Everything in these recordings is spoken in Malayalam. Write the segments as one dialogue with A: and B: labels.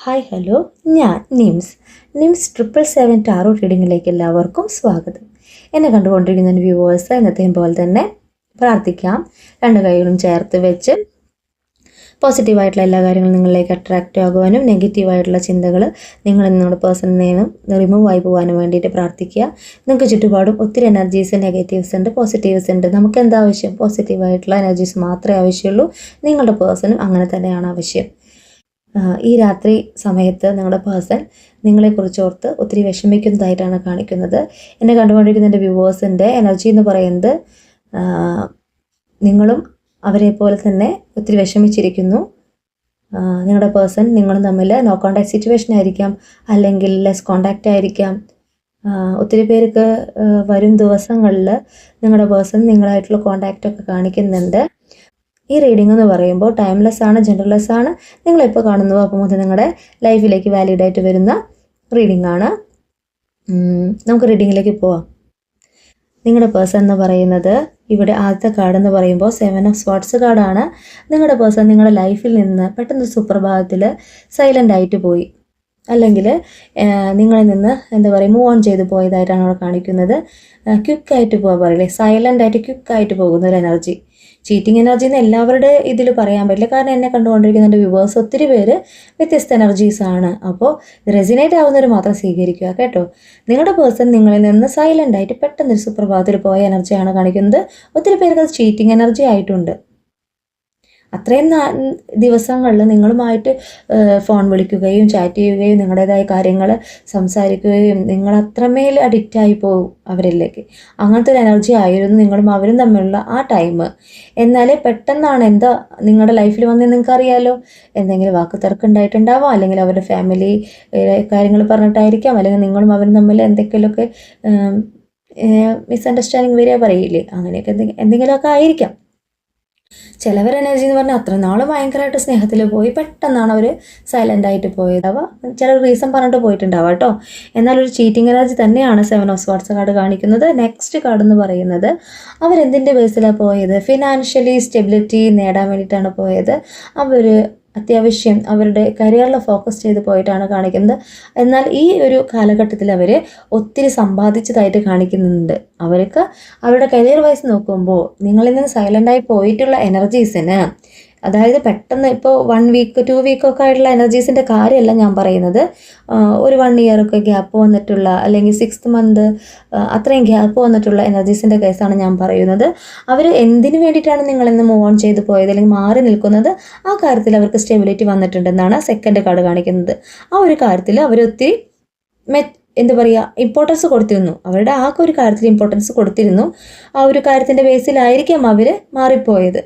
A: ഹായ് ഹലോ ഞാൻ Nims. Nims triple seven tarot റീഡിങ്ങിലേക്ക് എല്ലാവർക്കും സ്വാഗതം. എന്നെ കണ്ടുകൊണ്ടിരിക്കുന്ന വ്യൂവേഴ്സ് എന്നത്തെയും പോലെ തന്നെ പ്രാർത്ഥിക്കാം. രണ്ട് കൈകളും ചേർത്ത് വെച്ച് പോസിറ്റീവായിട്ടുള്ള എല്ലാ കാര്യങ്ങളും നിങ്ങളിലേക്ക് അട്രാക്റ്റ് ആകുവാനും നെഗറ്റീവായിട്ടുള്ള ചിന്തകൾ നിങ്ങൾ നിങ്ങളുടെ പേഴ്സണിൽ നിന്നും റിമൂവ് ആയി പോകാനും വേണ്ടിയിട്ട് പ്രാർത്ഥിക്കുക. നിങ്ങൾക്ക് ചുറ്റുപാടും ഒത്തിരി എനർജീസ് നെഗറ്റീവ്സ് ഉണ്ട് പോസിറ്റീവ്സ് ഉണ്ട്. നമുക്ക് എന്താവശ്യം? പോസിറ്റീവായിട്ടുള്ള എനർജീസ് മാത്രമേ ആവശ്യമുള്ളൂ. നിങ്ങളുടെ പേഴ്സണും അങ്ങനെ തന്നെയാണ് ആവശ്യം. ഈ രാത്രി സമയത്ത് നിങ്ങളുടെ പേഴ്സൺ നിങ്ങളെക്കുറിച്ച് ഓർത്ത് ഒത്തിരി വിഷമിക്കുന്നതായിട്ടാണ് കാണിക്കുന്നത്. എന്നെ കണ്ടുകൊണ്ടിരിക്കുന്ന എന്റെ വ്യൂവേഴ്സിന്റെ എനർജി എന്ന് പറയുന്നത് നിങ്ങളും അവരെ പോലെ തന്നെ ഒത്തിരി വിഷമിച്ചിരിക്കുന്നു. നിങ്ങളുടെ പേഴ്സൺ നിങ്ങളും തമ്മിൽ നോ കോണ്ടാക്ട് സിറ്റുവേഷൻ ആയിരിക്കാം അല്ലെങ്കിൽ ലെസ് കോണ്ടാക്റ്റ് ആയിരിക്കാം. ഒത്തിരി പേർക്ക് വരും ദിവസങ്ങളിൽ നിങ്ങളുടെ പേഴ്സൺ നിങ്ങളായിട്ടുള്ള കോണ്ടാക്റ്റൊക്കെ കാണിക്കുന്നുണ്ട്. ഈ റീഡിംഗ് എന്ന് പറയുമ്പോൾ ടൈംലെസ് ആണ് ജെൻഡർലെസ് ആണ്. നിങ്ങളിപ്പോൾ കാണുന്നു അപ്പോൾ മുതൽ നിങ്ങളുടെ ലൈഫിലേക്ക് വാലിഡ് ആയിട്ട് വരുന്ന റീഡിംഗ് ആണ്. നമുക്ക് റീഡിങ്ങിലേക്ക് പോവാം. നിങ്ങളുടെ പേഴ്സൺ എന്ന് പറയുന്നത് ഇവിടെ ആദ്യത്തെ കാർഡ് എന്ന് പറയുമ്പോൾ സെവൻ ഓഫ് സ്വാട്സ് കാർഡാണ് നിങ്ങളുടെ പേഴ്സൺ നിങ്ങളുടെ ലൈഫിൽ നിന്ന് പെട്ടെന്ന് സുപ്രഭാതത്തിൽ സൈലന്റ് ആയിട്ട് പോയി. അല്ലെങ്കിൽ നിങ്ങളിൽ നിന്ന് എന്താ പറയുക മൂവ് ഓൺ ചെയ്ത് പോയതായിട്ടാണ് അവിടെ കാണിക്കുന്നത്. ക്വിക്കായിട്ട് പോകാൻ പറയില്ലേ? സൈലന്റ് ആയിട്ട് ക്വിക്കായിട്ട് പോകുന്ന ഒരു എനർജി ചീറ്റിംഗ് എനർജി എന്ന് എല്ലാവരുടെ ഇതിൽ പറയാൻ പറ്റില്ല. കാരണം എന്നെ കണ്ടുകൊണ്ടിരിക്കുന്ന എന്റെ വ്യൂവേഴ്സ് ഒത്തിരി പേര് വ്യത്യസ്ത എനർജീസ് ആണ്. അപ്പോൾ റെസിനേറ്റ് ആവുന്നവർ മാത്രം സ്വീകരിക്കുക കേട്ടോ. നിങ്ങളുടെ പേഴ്സൺ നിങ്ങളിൽ നിന്ന് സൈലന്റ് ആയിട്ട് പെട്ടെന്ന് ഒരു സുപ്രഭാതത്തിൽ പോയ എനർജിയാണ് കാണിക്കുന്നത്. ഒത്തിരി പേർക്ക് അത് ചീറ്റിംഗ് എനർജി ആയിട്ടുണ്ട്. അത്രയും ദിവസങ്ങളിൽ നിങ്ങളുമായിട്ട് ഫോൺ വിളിക്കുകയും ചാറ്റ് ചെയ്യുകയും നിങ്ങളുടേതായ കാര്യങ്ങൾ സംസാരിക്കുകയും നിങ്ങൾ അത്രമേൽ അഡിക്റ്റായി പോകും അവരിലേക്ക്. അങ്ങനത്തെ ഒരു എനർജി ആയിരുന്നു നിങ്ങളും അവരും തമ്മിലുള്ള ആ ടൈം എന്നാൽ പെട്ടെന്നാണ് എന്താ നിങ്ങളുടെ ലൈഫിൽ വന്നേ നിങ്ങൾക്കറിയാലോ. എന്തെങ്കിലും വാക്ക് തർക്കം ഉണ്ടായിട്ടുണ്ടാവാം. അല്ലെങ്കിൽ അവരുടെ ഫാമിലി കാര്യങ്ങൾ പറഞ്ഞിട്ടായിരിക്കാം. അല്ലെങ്കിൽ നിങ്ങളും അവരും തമ്മിൽ എന്തെങ്കിലുമൊക്കെ മിസ്അണ്ടർസ്റ്റാൻഡിങ് വരിക പറയില്ലേ. അങ്ങനെയൊക്കെ എന്തെങ്കിലും എന്തെങ്കിലുമൊക്കെ ആയിരിക്കാം. ചിലവർ എനർജി എന്ന് പറഞ്ഞാൽ അത്ര നാൾ ഭയങ്കരമായിട്ട് സ്നേഹത്തിൽ പോയി പെട്ടെന്നാണ് അവർ സൈലന്റ് ആയിട്ട് പോയത്. അവ ചില റീസൺ പറഞ്ഞിട്ട് പോയിട്ടുണ്ടാവുക കേട്ടോ എന്നാൽ ഒരു ചീറ്റിംഗ് എനർജി തന്നെയാണ് സെവൻ ഓഫ് സ്വാട്സ് കാർഡ് കാണിക്കുന്നത്. നെക്സ്റ്റ് കാർഡ് എന്ന് പറയുന്നത് അവരെന്തിന്റെ ബേസിലാണ് പോയത്? ഫിനാൻഷ്യലി സ്റ്റെബിലിറ്റി നേടാൻ വേണ്ടിയിട്ടാണ് പോയത്. അവർ അത്യാവശ്യം അവരുടെ കരിയറിൽ ഫോക്കസ് ചെയ്ത് പോയിട്ടാണ് കാണിക്കുന്നത്. എന്നാൽ ഈ ഒരു കാലഘട്ടത്തിൽ അവർ ഒത്തിരി സമ്പാദിച്ചതായിട്ട് കാണിക്കുന്നുണ്ട്. അവർക്ക് അവരുടെ കരിയർ വൈസ് നോക്കുമ്പോൾ നിങ്ങളിൽ നിന്ന് സൈലന്റായി പോയിട്ടുള്ള എനർജീസിന് അതായത് പെട്ടെന്ന് ഇപ്പോൾ വൺ വീക്ക് ടു വീക്ക് ഒക്കെ ആയിട്ടുള്ള എനർജീസിന്റെ കാര്യമല്ല ഞാൻ പറയുന്നത്. ഒരു വൺ ഒക്കെ ഗ്യാപ്പ് വന്നിട്ടുള്ള അല്ലെങ്കിൽ സിക്സ്ത് മന്ത് അത്രയും ഗ്യാപ്പ് വന്നിട്ടുള്ള എനർജീസിന്റെ കേസാണ് ഞാൻ പറയുന്നത്. അവർ എന്തിനു വേണ്ടിയിട്ടാണ് നിങ്ങളിന്ന് മൂവ് ഓൺ ചെയ്ത് പോയത് അല്ലെങ്കിൽ മാറി നിൽക്കുന്നത്? ആ കാര്യത്തിൽ അവർക്ക് സ്റ്റെബിലിറ്റി വന്നിട്ടുണ്ടെന്നാണ് സെക്കൻഡ് കാർഡ് കാണിക്കുന്നത്. ആ ഒരു കാര്യത്തിൽ അവർ ഒത്തിരി മെ എന്താ പറയുക ഇമ്പോർട്ടൻസ് കൊടുത്തിരുന്നു. അവരുടെ ആ ഒരു കാര്യത്തിൽ ഇമ്പോർട്ടൻസ് കൊടുത്തിരുന്നു. ആ ഒരു കാര്യത്തിന്റെ ബേസിലായിരിക്കാം അവർ മാറിപ്പോയത്.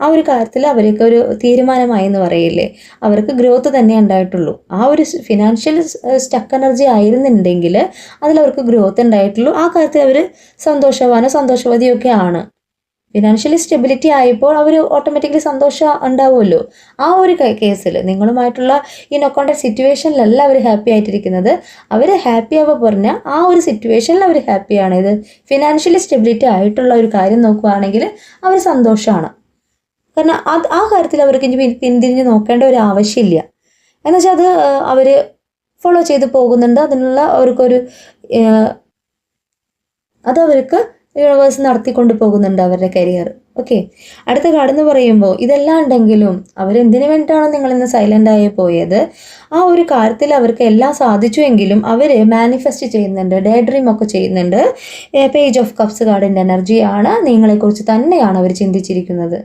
A: ആ ഒരു കാര്യത്തിൽ അവർക്ക് ഒരു തീരുമാനമായി എന്ന് പറയില്ലേ? അവർക്ക് ഗ്രോത്ത് തന്നെ ഉണ്ടായിട്ടുള്ളൂ. ആ ഒരു ഫിനാൻഷ്യൽ സ്റ്റക്ക് എനർജി ആയിരുന്നുണ്ടെങ്കിൽ അതിൽ അവർക്ക് ഗ്രോത്ത് ഉണ്ടായിട്ടുള്ളൂ. ആ കാര്യത്തിൽ അവർ സന്തോഷവാനോ സന്തോഷവതിയോ ഒക്കെ ആണ്. ഫിനാൻഷ്യലി സ്റ്റെബിലിറ്റി ആയപ്പോൾ അവർ ഓട്ടോമാറ്റിക്കലി സന്തോഷം ഉണ്ടാവുമല്ലോ. ആ ഒരു കേസിൽ നിങ്ങളുമായിട്ടുള്ള ഈ നൊക്കോണ്ട സിറ്റുവേഷനിലല്ല അവർ ഹാപ്പി ആയിട്ടിരിക്കുന്നത്. അവർ ഹാപ്പി ആവുക പറഞ്ഞാൽ ആ ഒരു സിറ്റുവേഷനിൽ അവർ ഹാപ്പിയാണ് ഇത് ഫിനാൻഷ്യലി സ്റ്റെബിലിറ്റി ആയിട്ടുള്ള ഒരു കാര്യം നോക്കുകയാണെങ്കിൽ അവർ സന്തോഷമാണ്. കാരണം അത് ആ കാര്യത്തിൽ അവർക്ക് ഇനി പിന്തിരിഞ്ഞ് നോക്കേണ്ട ഒരു ആവശ്യമില്ല. എന്ന് വെച്ചാൽ അത് അവർ ഫോളോ ചെയ്ത് പോകുന്നുണ്ട്. അതിനുള്ള അവർക്കൊരു അത് അവർക്ക് യൂണിവേഴ്സ് നടത്തിക്കൊണ്ട് പോകുന്നുണ്ട് അവരുടെ കരിയർ ഓക്കെ അടുത്ത കടന്ന് പറയുമ്പോൾ ഇതെല്ലാം ഉണ്ടെങ്കിലും അവരെന്തിനു വേണ്ടിയിട്ടാണ് നിങ്ങൾ ഇന്ന് സൈലന്റ് ആയി പോയത്? ആ ഒരു കാര്യത്തിൽ അവർക്ക് എല്ലാം സാധിച്ചുവെങ്കിലും അവർ മാനിഫെസ്റ്റ് ചെയ്യുന്നുണ്ട് ഡേ ഡ്രീം ഒക്കെ ചെയ്യുന്നുണ്ട്. പേജ് ഓഫ് കപ്സ് കാർഡിന്റെ എനർജിയാണ് നിങ്ങളെക്കുറിച്ച് തന്നെയാണ് അവർ ചിന്തിച്ചിരിക്കുന്നത്.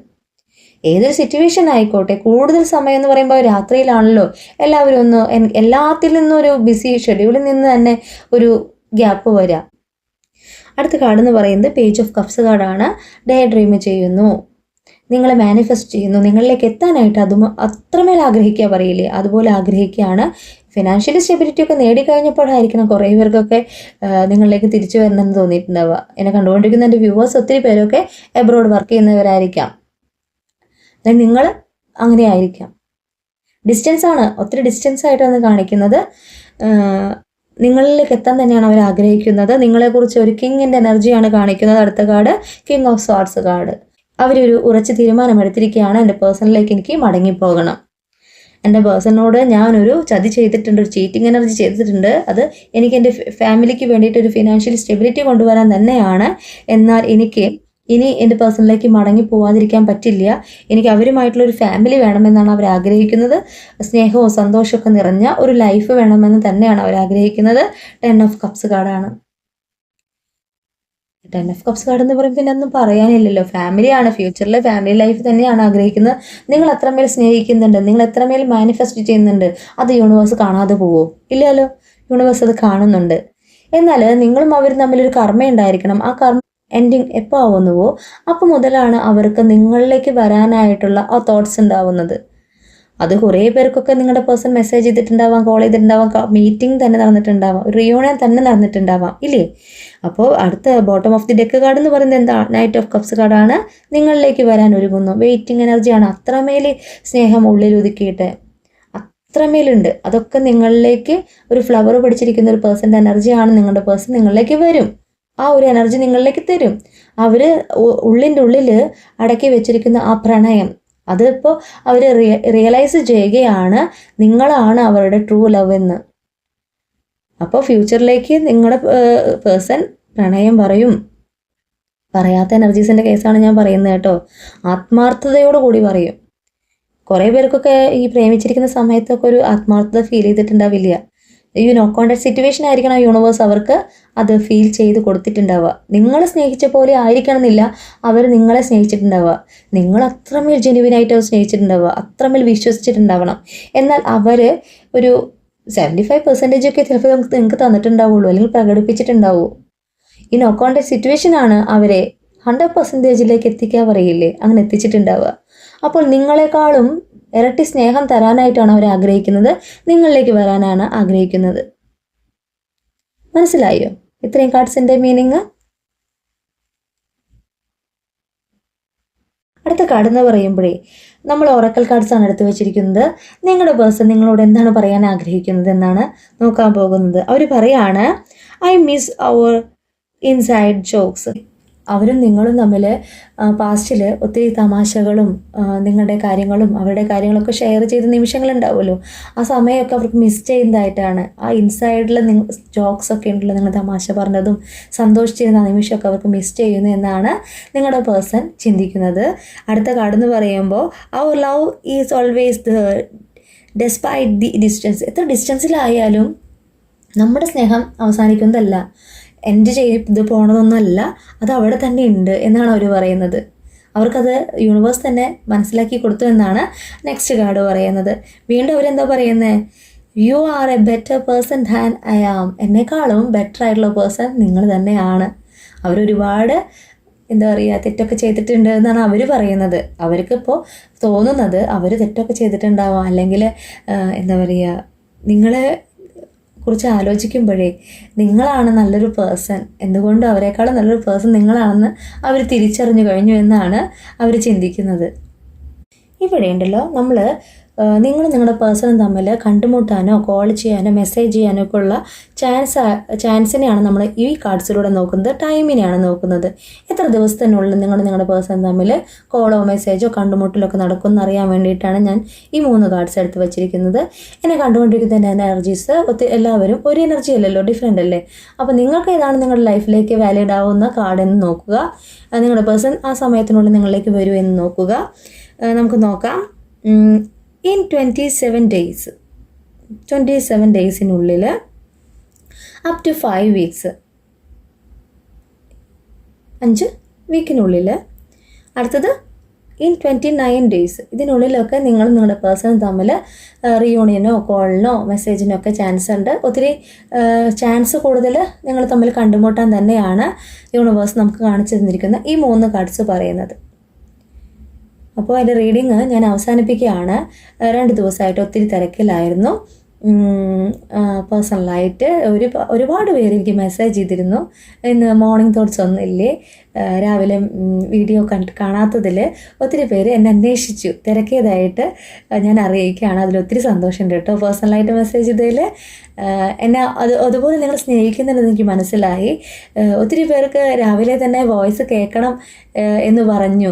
A: ഏതൊരു സിറ്റുവേഷൻ ആയിക്കോട്ടെ കൂടുതൽ സമയം എന്ന് പറയുമ്പോൾ രാത്രിയിലാണല്ലോ. എല്ലാവരും ഒന്ന് എല്ലാത്തിൽ നിന്നും ഒരു ബിസി ഷെഡ്യൂളിൽ നിന്ന് തന്നെ ഒരു ഗ്യാപ്പ് വരാം. അടുത്ത കാർഡ് എന്ന് പറയുന്നത് പേജ് ഓഫ് കപ്സ് കാർഡാണ് ഡേ ഡ്രീം ചെയ്യുന്നു. നിങ്ങളെ മാനിഫെസ്റ്റ് ചെയ്യുന്നു. നിങ്ങളിലേക്ക് എത്താനായിട്ട് അതും അത്രമേൽ ആഗ്രഹിക്കുക പറയില്ലേ? അതുപോലെ ആഗ്രഹിക്കുകയാണ്. ഫിനാൻഷ്യൽ സ്റ്റെബിലിറ്റി ഒക്കെ നേടിക്കഴിഞ്ഞപ്പോഴായിരിക്കണം കുറേ പേർക്കൊക്കെ നിങ്ങളിലേക്ക് തിരിച്ചു വരണമെന്ന് തോന്നിയിട്ടുണ്ടാവുക. എന്നെ കണ്ടുകൊണ്ടിരിക്കുന്ന എന്റെ വ്യൂവേഴ്സ് ഒത്തിരി പേരൊക്കെ എബ്രോഡ് വർക്ക് ചെയ്യുന്നവരായിരിക്കാം. നിങ്ങൾ അങ്ങനെ ആയിരിക്കാം. ഡിസ്റ്റൻസ് ആണ്. ഒത്തിരി ഡിസ്റ്റൻസ് ആയിട്ടാണ് കാണിക്കുന്നത്. നിങ്ങളിലേക്ക് എത്താൻ തന്നെയാണ് അവർ ആഗ്രഹിക്കുന്നത്. നിങ്ങളെക്കുറിച്ച് ഒരു കിങ്ങിന്റെ എനർജിയാണ് കാണിക്കുന്നത്. അടുത്ത card king of swords card. അവരൊരു ഉറച്ച തീരുമാനമെടുത്തിരിക്കുകയാണ്. എന്റെ പേഴ്സണലിലേക്ക് എനിക്ക് മടങ്ങിപ്പോകണം. എന്റെ പേഴ്സണോട് ഞാനൊരു ചതി ചെയ്തിട്ടുണ്ട് ഒരു ചീറ്റിംഗ് എനർജി ചെയ്തിട്ടുണ്ട്. അത് എനിക്ക് എന്റെ ഫാമിലിക്ക് വേണ്ടിയിട്ട് ഒരു ഫിനാൻഷ്യൽ സ്റ്റെബിലിറ്റി കൊണ്ടുവരാൻ തന്നെയാണ്. എന്നാൽ എനിക്ക് ഇനി എന്റെ പേഴ്സണിലേക്ക് മടങ്ങി പോവാതിരിക്കാൻ പറ്റില്ല. എനിക്ക് അവരുമായിട്ടുള്ള ഒരു ഫാമിലി വേണമെന്നാണ് അവർ ആഗ്രഹിക്കുന്നത്. സ്നേഹവും സന്തോഷമൊക്കെ നിറഞ്ഞ ഒരു ലൈഫ് വേണമെന്ന് തന്നെയാണ് അവർ ആഗ്രഹിക്കുന്നത്. ടെൻ ഓഫ് കപ്സ് കാർഡാണ്. ടെൻ ഓഫ് കപ്സ് കാർഡ് എന്ന് പറയുമ്പോൾ പിന്നെ ഒന്നും പറയാനില്ലല്ലോ. ഫാമിലിയാണ് ഫ്യൂച്ചറിൽ ഫാമിലി ലൈഫ് തന്നെയാണ് ആഗ്രഹിക്കുന്നത്. നിങ്ങൾ എത്രമേൽ സ്നേഹിക്കുന്നുണ്ട് നിങ്ങൾ എത്രമേൽ മാനിഫെസ്റ്റ് ചെയ്യുന്നുണ്ട് അത് യൂണിവേഴ്സ് കാണാതെ പോവോ? ഇല്ലല്ലോ. യൂണിവേഴ്സ് അത് കാണുന്നുണ്ട്. എന്നാൽ നിങ്ങളും അവരും തമ്മിലൊരു കർമ്മ ഉണ്ടായിരിക്കണം ആ കർമ്മ എൻഡിങ് എപ്പോൾ ആവുന്നുവോ അപ്പോൾ മുതലാണ് അവർക്ക് നിങ്ങളിലേക്ക് വരാനായിട്ടുള്ള ആ തോട്ട്സ് ഉണ്ടാവുന്നത് അത് കുറേ പേർക്കൊക്കെ നിങ്ങളുടെ പേഴ്സൺ മെസ്സേജ് ചെയ്തിട്ടുണ്ടാവാം കോൾ ചെയ്തിട്ടുണ്ടാവാം മീറ്റിംഗ് തന്നെ നടന്നിട്ടുണ്ടാവാം റിയൂണിയൻ തന്നെ നടന്നിട്ടുണ്ടാവാം ഇല്ലേ? അപ്പോൾ അടുത്ത bottom of the deck card എന്ന് പറയുന്നത് എന്താ? നൈറ്റ് ഓഫ് കപ്സ് കാർഡാണ് നിങ്ങളിലേക്ക് വരാൻ ഒരുങ്ങുന്നു. വെയിറ്റിംഗ് എനർജിയാണ് അത്രമേൽ സ്നേഹം ഉള്ളിൽ ഒതുക്കിയിട്ട്. അത്രമേലുണ്ട്. അതൊക്കെ നിങ്ങളിലേക്ക് ഒരു ഫ്ലവർ പിടിച്ചിരിക്കുന്ന ഒരു പേഴ്സന്റെ എനർജിയാണ് നിങ്ങളുടെ പേഴ്സൺ നിങ്ങളിലേക്ക് വരും. ആ ഒരു എനർജി നിങ്ങളിലേക്ക് തരും. അവർ ഉള്ളിന്റെ ഉള്ളിൽ അടക്കി വെച്ചിരിക്കുന്ന ആ പ്രണയം അതിപ്പോൾ അവർ റിയലൈസ് ചെയ്യുകയാണ് നിങ്ങളാണ് അവരുടെ ട്രൂ ലവ് എന്ന്. അപ്പോൾ ഫ്യൂച്ചറിലേക്ക് നിങ്ങളുടെ പേഴ്സൺ പ്രണയം പറയും. പറയാത്ത എനർജീസിന്റെ കേസാണ് ഞാൻ പറയുന്നത് കേട്ടോ. ആത്മാർത്ഥതയോട് കൂടി പറയും. കുറേ പേർക്കൊക്കെ ഈ പ്രേമിച്ചിരിക്കുന്ന സമയത്തൊക്കെ ഒരു ആത്മാർത്ഥത ഫീൽ ചെയ്തിട്ടുണ്ടാവില്ല. ഈ നോ കോണ്ടാക്ട് സിറ്റുവേഷൻ ആയിരിക്കണം യൂണിവേഴ്സ് അവർക്ക് അത് ഫീൽ ചെയ്ത് കൊടുത്തിട്ടുണ്ടാവുക. നിങ്ങൾ സ്നേഹിച്ച പോലെ ആയിരിക്കണം എന്നില്ല അവർ നിങ്ങളെ സ്നേഹിച്ചിട്ടുണ്ടാവുക. നിങ്ങൾ അത്രമേൽ ജെനുവിനായിട്ട് അവർ സ്നേഹിച്ചിട്ടുണ്ടാവുക. അത്രമേൽ വിശ്വസിച്ചിട്ടുണ്ടാവണം. എന്നാൽ അവർ ഒരു സെവന്റി ഫൈവ് പെർസെന്റേജ് ഒക്കെ ചിലപ്പോൾ നമുക്ക് നിങ്ങൾക്ക് തന്നിട്ടുണ്ടാവുള്ളൂ അല്ലെങ്കിൽ പ്രകടിപ്പിച്ചിട്ടുണ്ടാവൂ. ഈ നോ സിറ്റുവേഷൻ ആണ് അവരെ ഹൺഡ്രഡ് പെർസെന്റേജിലേക്ക് എത്തിക്കാൻ പറയില്ലേ? അങ്ങനെ എത്തിച്ചിട്ടുണ്ടാവുക. അപ്പോൾ നിങ്ങളെക്കാളും ഇരട്ടി സ്നേഹം തരാനായിട്ടാണ് അവർ ആഗ്രഹിക്കുന്നത്. നിങ്ങളിലേക്ക് വരാനാണ് ആഗ്രഹിക്കുന്നത്. മനസ്സിലായോ? ഇത്രയും കാർഡ്സിന്റെ മീനിങ്. അടുത്ത കാർഡ് എന്ന് പറയുമ്പോഴേ നമ്മൾ ഓറക്കൽ കാർഡ്സ് ആണ് എടുത്തു വെച്ചിരിക്കുന്നത്. നിങ്ങളുടെ പേഴ്സൺ നിങ്ങളോട് എന്താണ് പറയാൻ ആഗ്രഹിക്കുന്നത് എന്നാണ് നോക്കാൻ പോകുന്നത്. അവർ പറയാണ് I miss our inside jokes അവരും നിങ്ങളും തമ്മിൽ പാസ്റ്റിൽ ഒത്തിരി തമാശകളും നിങ്ങളുടെ കാര്യങ്ങളും അവരുടെ കാര്യങ്ങളൊക്കെ ഷെയർ ചെയ്ത നിമിഷങ്ങളുണ്ടാവുമല്ലോ. ആ സമയമൊക്കെ അവർക്ക് മിസ് ചെയ്യുന്നതായിട്ടാണ്. ആ ഇൻസൈഡിൽ നിങ്ങൾ ജോക്സ് ഒക്കെ ഉണ്ടല്ലോ നിങ്ങൾ തമാശ പറഞ്ഞതും സന്തോഷിച്ചിരുന്ന നിമിഷമൊക്കെ അവർക്ക് മിസ് ചെയ്യുന്നു എന്നാണ് നിങ്ങളുടെ പേഴ്സൺ ചിന്തിക്കുന്നത്. അടുത്ത കാർഡെന്ന് പറയുമ്പോൾ അവർ love is always the despite the distance എത്ര ഡിസ്റ്റൻസിലായാലും നമ്മുടെ സ്നേഹം അവസാനിക്കുന്നതല്ല. എൻഡ് ചെയ്ത് പോണതൊന്നുമല്ല അത് അവിടെ തന്നെ ഉണ്ട് എന്നാണ് അവർ പറയുന്നത്. അവർക്കത് യൂണിവേഴ്സ് തന്നെ മനസ്സിലാക്കി കൊടുത്തു എന്നാണ് നെക്സ്റ്റ് കാർഡ് പറയുന്നത്. വീണ്ടും അവരെന്താ പറയുന്നത് you are a better person than I am എന്നെക്കാളും ബെറ്റർ ആയിട്ടുള്ള പേഴ്സൺ നിങ്ങൾ തന്നെയാണ്. അവരൊരുപാട് എന്താ പറയുക തെറ്റൊക്കെ ചെയ്തിട്ടുണ്ട് എന്നാണ് അവർ പറയുന്നത്. അവർക്കിപ്പോൾ തോന്നുന്നത് അവർ തെറ്റൊക്കെ ചെയ്തിട്ടുണ്ടാവാം. അല്ലെങ്കിൽ എന്താ പറയുക നിങ്ങളെ കുറിച്ച് ആലോചിക്കുമ്പോഴേ നിങ്ങളാണ് നല്ലൊരു പേഴ്സൺ എന്തുകൊണ്ട് അവരെക്കാളും നല്ലൊരു പേഴ്സൺ നിങ്ങളാണെന്ന് അവർ തിരിച്ചറിഞ്ഞു കഴിഞ്ഞു എന്നാണ് അവർ ചിന്തിക്കുന്നത്. ഇവിടെ ഉണ്ടല്ലോ നമ്മൾ നിങ്ങൾ നിങ്ങളുടെ പേഴ്സൺ തമ്മിൽ കണ്ടുമുട്ടാനോ കോൾ ചെയ്യാനോ മെസ്സേജ് ചെയ്യാനോ ഒക്കെ ഉള്ള ചാൻസ് ചാൻസിനെയാണ് നമ്മൾ ഈ കാർഡ്സിലൂടെ നോക്കുന്നത് ടൈമിനെയാണ് നോക്കുന്നത്. എത്ര ദിവസത്തിനുള്ളിൽ നിങ്ങൾ നിങ്ങളുടെ പേഴ്സൺ തമ്മിൽ കോളോ മെസ്സേജോ കണ്ടുമുട്ടലോ ഒക്കെ നടക്കുമെന്ന് അറിയാൻ വേണ്ടിയിട്ടാണ് ഞാൻ ഈ മൂന്ന് കാർഡ്സ് എടുത്ത് വെച്ചിരിക്കുന്നത്. എന്നെ കണ്ടുകൊണ്ടിരിക്കുന്ന എനർജീസ് ഒത്തിരി എല്ലാവരും ഒരു എനർജി അല്ലല്ലോ ഡിഫറെന്റ് അല്ലേ? അപ്പോൾ നിങ്ങൾക്ക് ഏതാണ് നിങ്ങളുടെ ലൈഫിലേക്ക് വാലിഡ് ആവുന്ന കാർഡ് എന്ന് നോക്കുക. നിങ്ങളുടെ പേഴ്സൺ ആ സമയത്തിനുള്ളിൽ നിങ്ങളിലേക്ക് വരുമെന്ന് നോക്കുക. നമുക്ക് നോക്കാം. In twenty seven days twenty seven ഡേയ്സിനുള്ളിൽ up to five weeks അഞ്ച് വീക്കിനുള്ളിൽ അടുത്തത് ഇൻ ട്വന്റി നയൻ ഡേയ്സ് ഇതിനുള്ളിലൊക്കെ നിങ്ങൾ നിങ്ങളുടെ പേഴ്സൺ തമ്മിൽ റിയൂണിയനോ കോളിനോ മെസ്സേജിനോ ഒക്കെ ചാൻസ് ഉണ്ട്. ഒത്തിരി ചാൻസ് കൂടുതൽ നിങ്ങൾ തമ്മിൽ കണ്ടുമുട്ടാൻ തന്നെയാണ് യൂണിവേഴ്സ് നമുക്ക് കാണിച്ചു തന്നിരിക്കുന്ന ഈ മൂന്ന് കാർഡ്സ് പറയുന്നത്. അപ്പോൾ അതിന്റെ റീഡിങ് ഞാൻ അവസാനിപ്പിക്കുകയാണ്. രണ്ട് ദിവസമായിട്ട് ഒത്തിരി തിരക്കിലായിരുന്നു. പേഴ്സണലായിട്ട് ഒരു ഒരുപാട് പേര് എനിക്ക് മെസ്സേജ് ചെയ്തിരുന്നു. ഇന്ന് മോർണിംഗ് തോട്ട്സ് ഒന്നും ഇല്ലേ? ആ, രാവിലെ വീഡിയോ കണ്ട് കാണാത്തതിൽ ഒത്തിരി പേര് എന്നെ അന്വേഷിച്ചു. തിരക്കിയതായിട്ട് ഞാൻ അറിയിക്കുകയാണ്. അതിൽ ഒത്തിരി സന്തോഷമുണ്ട് കേട്ടോ. പേഴ്സണലായിട്ട് മെസ്സേജ് ചെയ്തതിൽ എന്നെ അത് അതുപോലെ നിങ്ങൾ സ്നേഹിക്കുന്നുണ്ടെന്ന് എനിക്ക് മനസ്സിലായി. ഒത്തിരി പേർക്ക് രാവിലെ തന്നെ വോയിസ് കേൾക്കണം എന്ന് പറഞ്ഞു.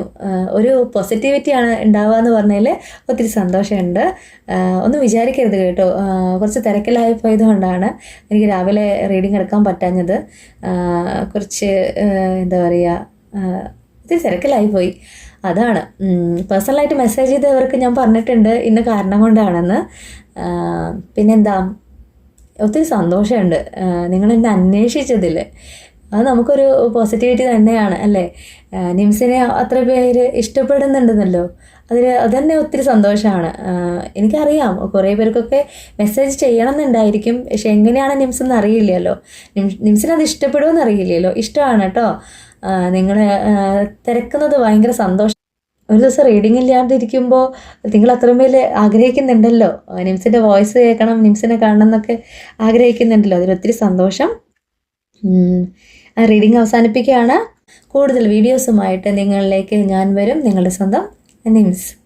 A: ഒരു പോസിറ്റിവിറ്റിയാണ് ഉണ്ടാവുക എന്ന് പറഞ്ഞതിൽ ഒത്തിരി സന്തോഷമുണ്ട്. ഒന്ന് ഒന്നും വിചാരിക്കരുത് കേട്ടോ. കുറച്ച് തിരക്കിലായി പോയതുകൊണ്ടാണ് എനിക്ക് രാവിലെ റീഡിംഗ് എടുക്കാൻ പറ്റാഞ്ഞത്. കുറച്ച് എന്താ പറയുക ഒത്തിരി തിരക്കിലായി പോയി അതാണ്. പേഴ്സണലായിട്ട് മെസ്സേജ് ചെയ്തവർക്ക് ഞാൻ പറഞ്ഞിട്ടുണ്ട്. ഇന്ന കാരണം കൊണ്ടാണെന്ന്. പിന്നെന്താ? ഒത്തിരി സന്തോഷമുണ്ട്. നിങ്ങൾ എന്നെ അന്വേഷിച്ചതിൽ അത് നമുക്കൊരു പോസിറ്റിവിറ്റി തന്നെയാണ് അല്ലേ? നിംസിനെ അത്ര പേര് ഇഷ്ടപ്പെടുന്നുണ്ടെന്നല്ലോ. അതിൽ അതന്നെ ഒത്തിരി സന്തോഷമാണ്. എനിക്കറിയാം. കുറേ പേർക്കൊക്കെ മെസ്സേജ് ചെയ്യണം എന്നുണ്ടായിരിക്കും പക്ഷെ എങ്ങനെയാണ് നിംസ് എന്ന് അറിയില്ലല്ലോ നിംസ് നിംസിന് അത് ഇഷ്ടപ്പെടുമെന്ന് അറിയില്ലല്ലോ ഇഷ്ടമാണ് കേട്ടോ. നിങ്ങൾ തിരക്കുന്നത് ഭയങ്കര സന്തോഷം. ഒരു ദിവസം റീഡിംഗ് ഇല്ലാണ്ടിരിക്കുമ്പോൾ നിങ്ങൾ അത്രമേൽ ആഗ്രഹിക്കുന്നുണ്ടല്ലോ. നിംസിന്റെ വോയിസ് കേൾക്കണം നിംസിനെ കാണണം എന്നൊക്കെ ആഗ്രഹിക്കുന്നുണ്ടല്ലോ. അതിലൊത്തിരി സന്തോഷം. റീഡിംഗ് അവസാനിപ്പിക്കുകയാണ്. കൂടുതൽ വീഡിയോസുമായിട്ട് നിങ്ങളിലേക്ക് ഞാൻ വരും. നിങ്ങളുടെ സ്വന്തം നിംസ്.